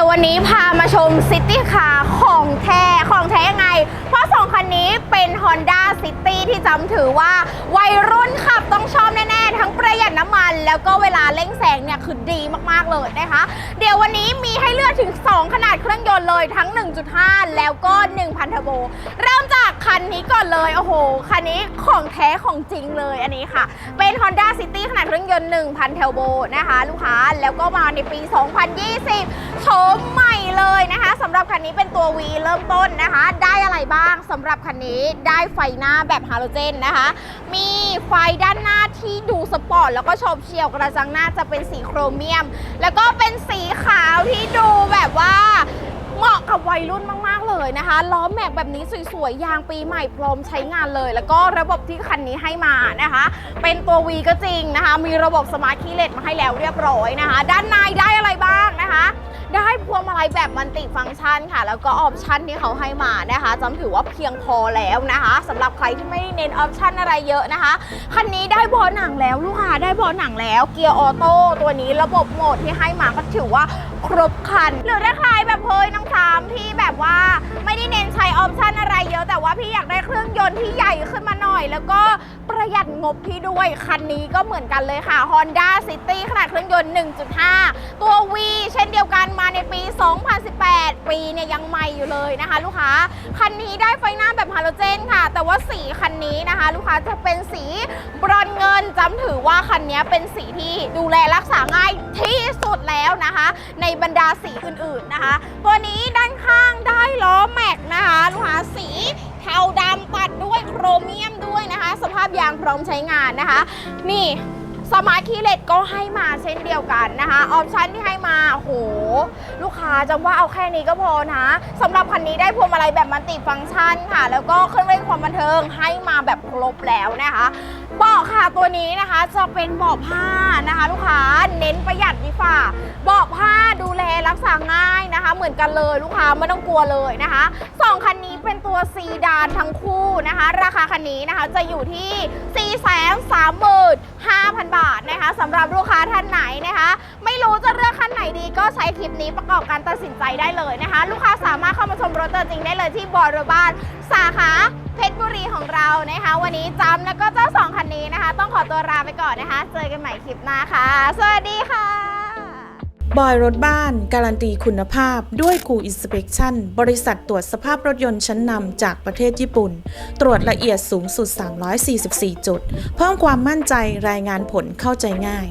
ี๋ยววันนี้พามาชมซิตี้คาร์ของแท้ของแท้ยังไง เพราะสองคันนี้เป็น Honda City ที่จำถือว่า วัยรุ่นขับต้องชอบแน่ ๆ ทั้งประหยัดน้ำมัน แล้วก็เวลาเร่งแซงเนี่ยคือดีมากๆเลยนะคะ เดี๋ยววันนี้มีให้เลือกถึง 2 ขนาดเครื่องยนต์เลยทั้ง 1.5 แล้วก็ 1,000เทอร์โบ เริ่มจากคันนี้ก่อนเลย โอ้โห คันนี้ของแท้ของจริงเลยอันนี้ค่ะ เป็น Honda City ขนาดเครื่องยนต์1,000เทอร์โบนะคะ ลูกค้าแล้วก็มาในปี 2020 โฉมใหม่เลยนะคะสำหรับคันนี้เป็นตัว V เริ่มต้นนะคะ ได้อะไรบ้างสำหรับคันนี้ได้ไฟหน้าแบบฮาโลเจนนะคะ มีไฟด้านหน้าที่ดูสปอร์ตแล้วก็โฉบเฉี่ยวกระจังหน้าจะเป็นสีโครเมียม แล้วก็เป็นสีขาวที่ดูแบบว่า เหมาะกับวัยรุ่นมาก ๆ เลยนะคะ ล้อแม็กแบบนี้สวย ๆ ยางปีใหม่พร้อมใช้งานเลย แล้วก็ระบบที่คันนี้ให้มานะคะ เป็นตัว V ก็จริงนะคะ มีระบบสมาร์ทคีย์เลสมาให้แล้วเรียบร้อยนะคะ ด้านในได้อะไรบ้างนะคะ ได้ วงมาลัยแบบมัลติฟังก์ชันค่ะ แล้วก็ออปชันที่เขาให้มานะคะจำถือว่าเพียงพอแล้วนะคะสำหรับใครที่ไม่เน้นออปชันอะไรเยอะนะคะคันนี้ได้บาะหนังแล้วลูกค้าได้บาะหนังแล้วเกียร์ออโต้ตัวนี้ระบบโหมดที่ให้มาก็ถือว่าครบคัน หรือถ้าใครแบบเฮ้ยน้องสามที่แบบว่าไม่ได้เน้นใช้ออปชันอะไรเยอะ แต่ว่าพี่อยากได้เครื่องยนต์ที่ใหญ่ขึ้นมาหน่อย แล้วก็ประหยัดงบพี่ด้วยคันนี้ก็เหมือนกันเลยค่ะ Honda City ขนาดเครื่องยนต์ 1.5 ตัว V เช่นเดียวกันมาในปี เลยนะคะ ลูกค้าคันนี้ได้ไฟหน้าแบบฮาโลเจนค่ะ แต่ว่าสีคันนี้นะคะ ลูกค้าจะเป็นสีบรอนเงินจำถือว่าคันนี้เป็นสีที่ดูแลรักษาง่ายที่สุดแล้วนะคะ ในบรรดาสีอื่นๆนะคะ ตัวนี้ด้านข้างได้ล้อแม็กนะคะ ลูกค้าสีเทาดำตัดด้วยโครเมียมด้วยนะคะ สภาพยางพร้อมใช้งานนะคะ นี่ สมาร์ทคีเลสก็ให้มาเช่นเดียวกันนะคะออปชันที่ให้มาโห ลูกค้าจำว่าเอาแค่นี้ก็พอนะสำหรับคันนี้ได้พวงมาลัยแบบมัลติฟังก์ชันค่ะ แล้วก็เครื่องเล่นความบันเทิงให้มาแบบครบแล้วนะคะเบาะค่ะตัวนี้นะคะจะเป็นเบาะผ้านะคะ ลูกค้าเน้นประหยัดดีฝ่าเบาะผ้าดูแลรักษาง่ายนะคะ เหมือนกันเลยลูกค้าไม่ต้องกลัวเลยนะคะสองคันนี้เป็นตัวซีดานทั้งคู่นะคะ ราคาคันนี้นะคะจะอยู่ที่4 3 5 0 0 0บา คลิปนี้ประกอบการตัดสินใจได้เลยนะคะ ลูกค้าสามารถเข้ามาชมรถตัวจริงได้เลยที่บอร์บ้านสาขาเพชรบุรีของเรานะคะ วันนี้จำแล้วก็เจ้าสองคันนี้นะคะ ต้องขอตัวลาไปก่อนนะคะ เจอกันใหม่คลิปหน้าค่ะ สวัสดีค่ะบอยรถบ้าน การันตีคุณภาพด้วยกูอินสเป t ชั่นบริษัทตรวจสภาพรถยนต์ชั้นนำจากประเทศญี่ปุ่น ตรวจละเอียดสูงสุด 344 จุด เพิ่มความมั่นใจรายงานผลเข้าใจง่าย